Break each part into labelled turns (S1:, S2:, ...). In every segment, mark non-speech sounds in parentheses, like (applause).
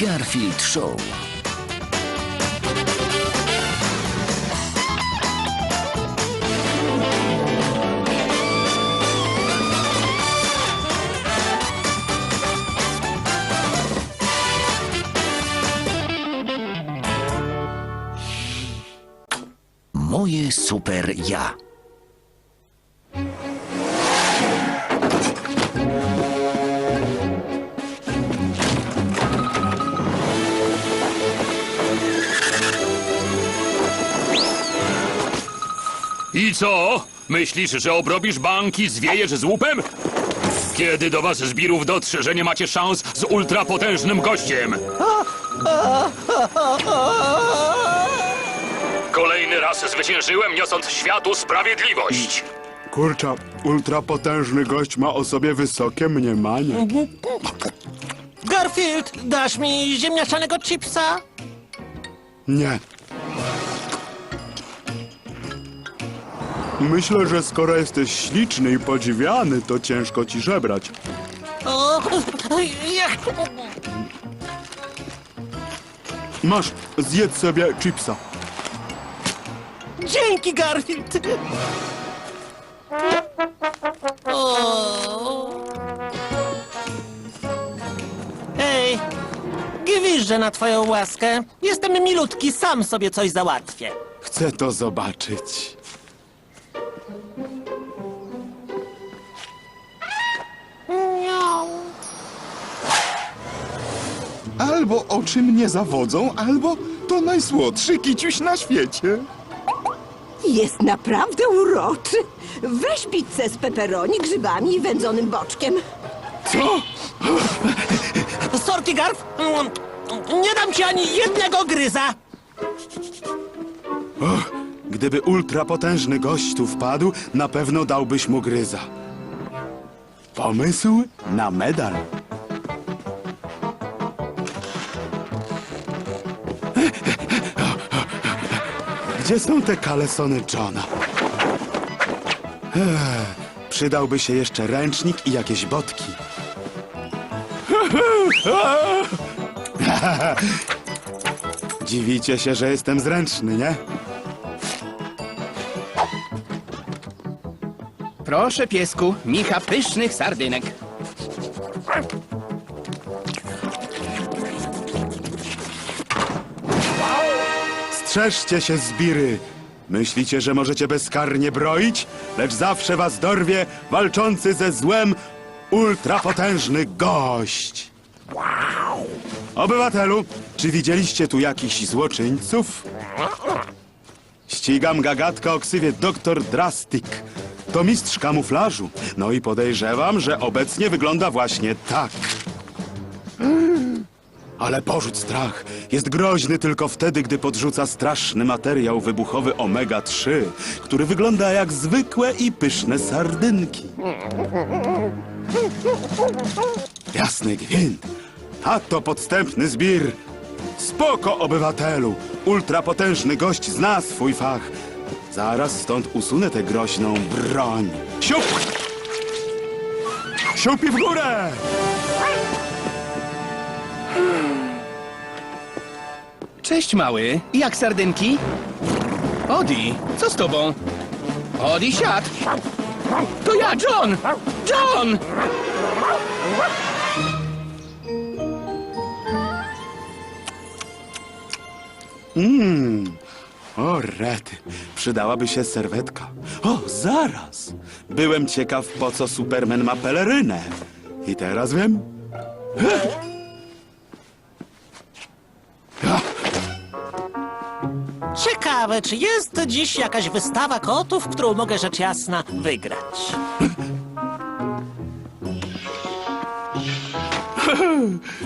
S1: Garfield Show. Moje super ja.
S2: I co? Myślisz, że obrobisz banki, zwiejesz z łupem? Kiedy do was zbirów dotrze, że nie macie szans z ultrapotężnym gościem? Kolejny raz zwyciężyłem, niosąc światu sprawiedliwość.
S3: Kurczę, ultrapotężny gość ma o sobie wysokie mniemanie.
S4: Garfield, dasz mi ziemniaczanego chipsa?
S3: Nie. Myślę, że skoro jesteś śliczny i podziwiany, to ciężko ci żebrać.
S4: O.
S3: Masz, zjedz sobie chipsa.
S4: Dzięki, Garfield. O. Ej, gwiżdżę na twoją łaskę. Jestem milutki, sam sobie coś załatwię.
S3: Chcę to zobaczyć.
S5: Albo oczy mnie zawodzą, albo to najsłodszy kiciuś na świecie.
S6: Jest naprawdę uroczy. Weź pizzę z peperoni, grzybami i wędzonym boczkiem.
S4: Sorki, Garf. Nie dam ci ani jednego gryza.
S3: Gdyby ultrapotężny gość tu wpadł, na pewno dałbyś mu gryza. Pomysł na medal. Gdzie są te kalesony Johna? Ech, przydałby się jeszcze ręcznik i jakieś botki. (laughs) Dziwicie się, że jestem zręczny, nie?
S7: Proszę, piesku, micha pysznych sardynek.
S3: Strzeżcie się, zbiry! Myślicie, że możecie bezkarnie broić, lecz zawsze was dorwie walczący ze złem ultrapotężny gość! Obywatelu, czy widzieliście tu jakichś złoczyńców? Ścigam gagatka o ksywie Doktor Drastic. To mistrz kamuflażu. No i podejrzewam, że obecnie wygląda właśnie tak. Ale porzuć strach. Jest groźny tylko wtedy, gdy podrzuca straszny materiał wybuchowy omega-3, który wygląda jak zwykłe i pyszne sardynki. Jasny gwint. A to podstępny zbir. Spoko, obywatelu. Ultrapotężny gość zna swój fach. Zaraz stąd usunę tę groźną broń. Siup! Siup i w górę!
S7: Cześć, mały. Jak sardynki? Odi, co z tobą? Odi, siad! To ja, John! John!
S3: O, rety, przydałaby się serwetka. O, zaraz! Byłem ciekaw, po co Superman ma pelerynę. I teraz wiem.
S4: Ciekawe, czy jest dziś jakaś wystawa kotów, którą mogę rzecz jasna wygrać.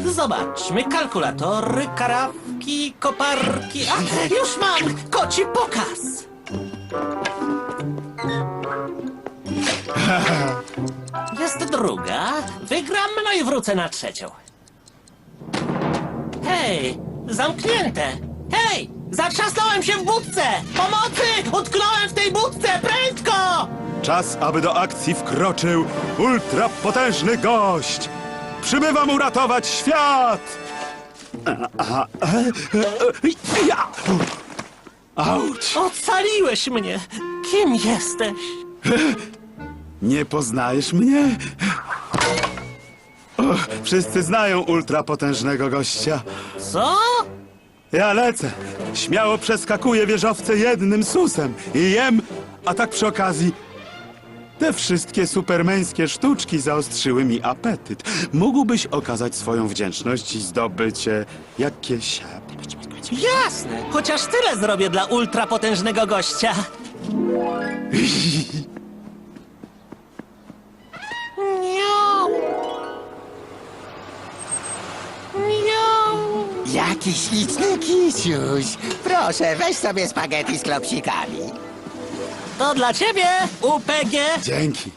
S4: Zobaczmy, kalkulatory, karawki, koparki. A, już mam! Koci pokaz! Jest druga. Wygram, no i wrócę na trzecią. Hej, zamknięte! Hej, zatrzasnąłem się w budce! Pomocy! Utknąłem w tej budce! Prędko!
S3: Czas, aby do akcji wkroczył ultrapotężny gość. Przybywam uratować świat! Ja! Auć!
S4: Ocaliłeś mnie! Kim jesteś?
S3: Nie poznajesz mnie? Wszyscy znają ultrapotężnego gościa.
S4: Co?
S3: Ja lecę. Śmiało przeskakuję wieżowce jednym susem i jem, a tak przy okazji. Te wszystkie supermeńskie sztuczki zaostrzyły mi apetyt. Mógłbyś okazać swoją wdzięczność i zdobycie jakieś...
S4: Jasne! Chociaż tyle zrobię dla ultrapotężnego gościa. (laughs)
S8: Jaki śliczny kiciuś! Proszę, weź sobie spaghetti z klopsikami.
S4: To dla ciebie, UPG!
S3: Dzięki.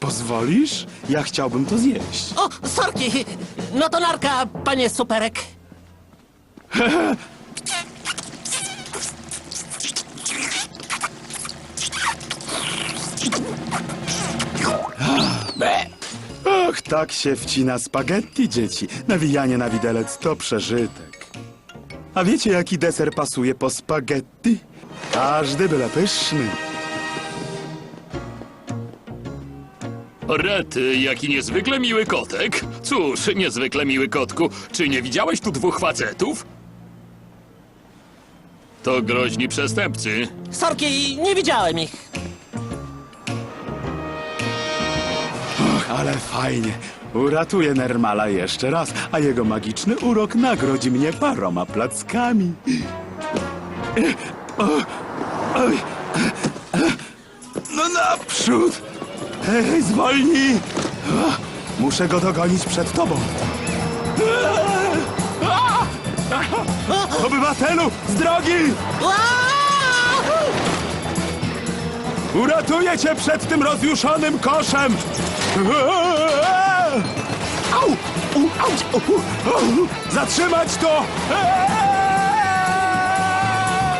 S3: Pozwolisz? Ja chciałbym to zjeść.
S4: O, sorki! No to narka, panie superek. (laughs)
S3: Och, tak się wcina spaghetti, dzieci. Nawijanie na widelec to przeżytek. A wiecie, jaki deser pasuje po spaghetti? Każdy byle pyszny.
S2: Rety, jaki niezwykle miły kotek. Cóż, niezwykle miły kotku, czy nie widziałeś tu dwóch facetów? To groźni przestępcy.
S4: Sorki, nie widziałem ich.
S3: Ale fajnie. Uratuję Nermala jeszcze raz, a jego magiczny urok nagrodzi mnie paroma plackami. No naprzód! Hej, zwolnij! Muszę go dogonić przed tobą. Obywatelu, z drogi! Uratuję cię przed tym rozjuszonym koszem! Au! U, auć! U, u, Zatrzymać to!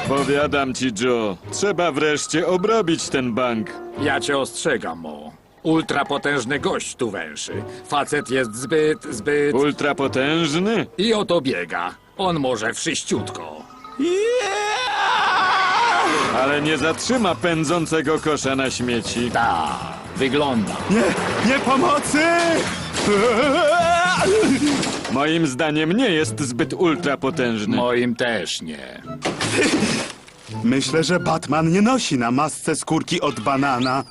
S9: Powiadam ci, Joe, trzeba wreszcie obrobić ten bank.
S10: Ja cię ostrzegam, Mo. Ultrapotężny gość tu węszy. Facet jest zbyt, zbyt...
S9: Ultrapotężny?
S10: I oto biega. On może wszyściutko.
S9: Ale nie zatrzyma pędzącego kosza na śmieci.
S10: Ta, wygląda.
S3: Nie, nie pomocy!
S9: Moim zdaniem nie jest zbyt ultrapotężny.
S10: Moim też nie.
S3: Myślę, że Batman nie nosi na masce skórki od banana.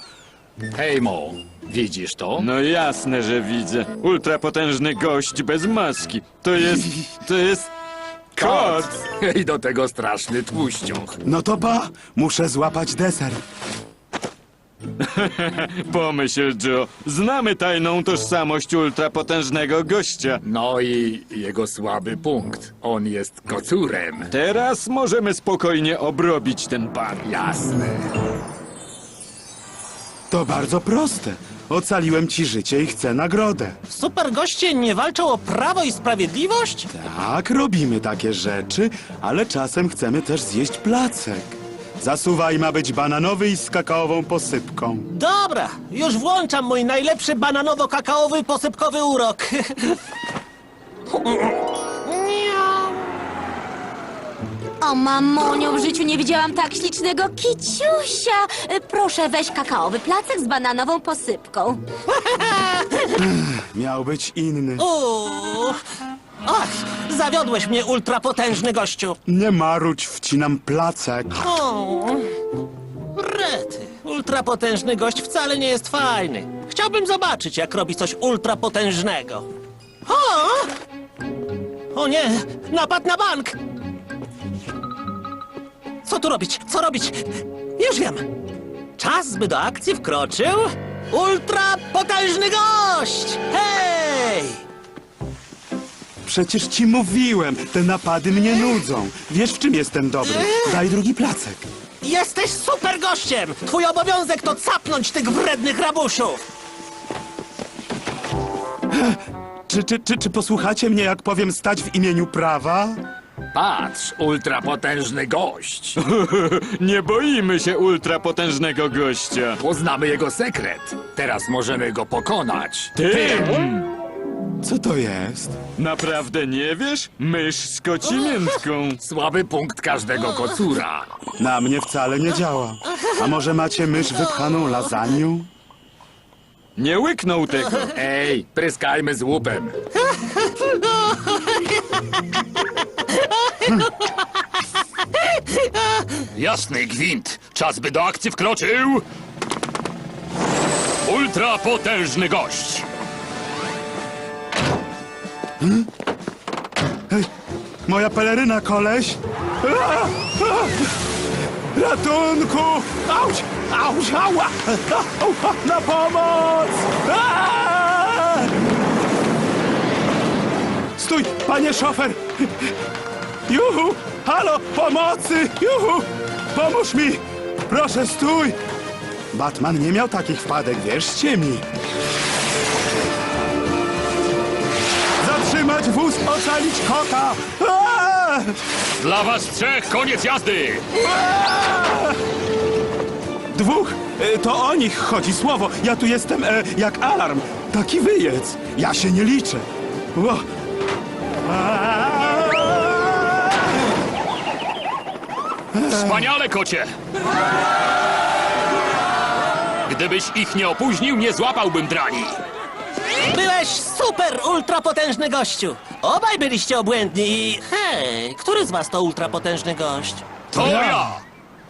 S10: Hej, Mo, widzisz to?
S9: No jasne, że widzę. Ultrapotężny gość bez maski. To jest... to jest... Kot!
S10: I do tego straszny tłuścioch.
S3: No to ba, muszę złapać deser. (laughs)
S9: Pomyśl, Joe, znamy tajną tożsamość ultrapotężnego gościa.
S10: No i jego słaby punkt. On jest kocurem.
S9: Teraz możemy spokojnie obrobić ten bank.
S10: Jasne.
S3: To bardzo proste. Ocaliłem ci życie i chcę nagrodę.
S4: Super goście nie walczą o prawo i sprawiedliwość?
S3: Tak, robimy takie rzeczy, ale czasem chcemy też zjeść placek. Zasuwaj ma być bananowy i z kakaową posypką.
S4: Dobra, już włączam mój najlepszy bananowo-kakaowy posypkowy urok.
S11: O mamonio, w życiu nie widziałam tak ślicznego kiciusia. Y, Proszę, weź kakaowy placek z bananową posypką.
S3: Miał być inny.
S4: Uuu. Ach, zawiodłeś mnie, ultrapotężny gościu.
S3: Nie maruć, wcinam placek.
S4: O, rety. Ultrapotężny gość wcale nie jest fajny. Chciałbym zobaczyć, jak robi coś ultrapotężnego. O! O nie! Napad na bank! Co tu robić? Co robić? Już wiem! Czas, by do akcji wkroczył ultrapotężny gość! Hej!
S3: Przecież ci mówiłem, te napady mnie nudzą. Wiesz, w czym jestem dobry? Daj drugi placek.
S4: Jesteś super gościem! Twój obowiązek to capnąć tych wrednych rabusiów!
S3: Czy, czy, czy, czy posłuchacie mnie, jak powiem stać w imieniu prawa?
S10: Patrz, ultrapotężny gość. (laughs)
S9: Nie boimy się ultrapotężnego gościa.
S10: Poznamy jego sekret. Teraz możemy go pokonać.
S9: Tym!
S3: Co to jest?
S9: Naprawdę nie wiesz? Mysz z kocimiętką. (laughs)
S10: Słaby punkt każdego kocura.
S3: Na mnie wcale nie działa. A może macie mysz wypchaną lasagną?
S9: Nie łyknął tego.
S10: Ej, pryskajmy z łupem.
S2: Jasny gwint. Czas by do akcji wkroczył... Ultrapotężny gość.
S3: Moja peleryna, koleś! Ratunku! Auć! Auć! Ała! Na pomoc! Stój, panie szofer! Juhu! Halo! Pomocy! Juhu! Pomóż mi! Proszę, stój! Batman nie miał takich wpadek, wierzcie mi. Zatrzymać wóz, ocalić kota! A!
S2: Dla was trzech koniec jazdy.
S3: Dwóch! E, To o nich chodzi słowo. Ja tu jestem e, jak alarm. Taki wyjec. Ja się nie liczę. Ło. Aaaa!
S2: Wspaniale, kocie! Gdybyś ich nie opóźnił, nie złapałbym drani.
S4: Byłeś super ultrapotężny gościu. Obaj byliście obłędni i... Hej, który z was to ultrapotężny gość?
S2: To ja!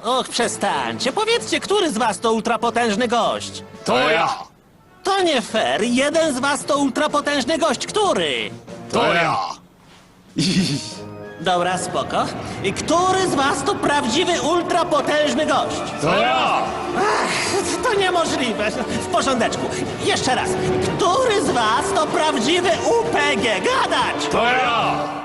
S4: Och, przestańcie. Powiedzcie, który z was to ultrapotężny gość?
S2: To ja!
S4: To nie fair. Jeden z was to ultrapotężny gość. Który?
S2: To ja! (laughs)
S4: Dobra, spoko. I który z was to prawdziwy ultrapotężny gość?
S2: To ja!
S4: To niemożliwe. W porządeczku. Jeszcze raz. Który z was to prawdziwy UPG? Gadać!
S2: To ja!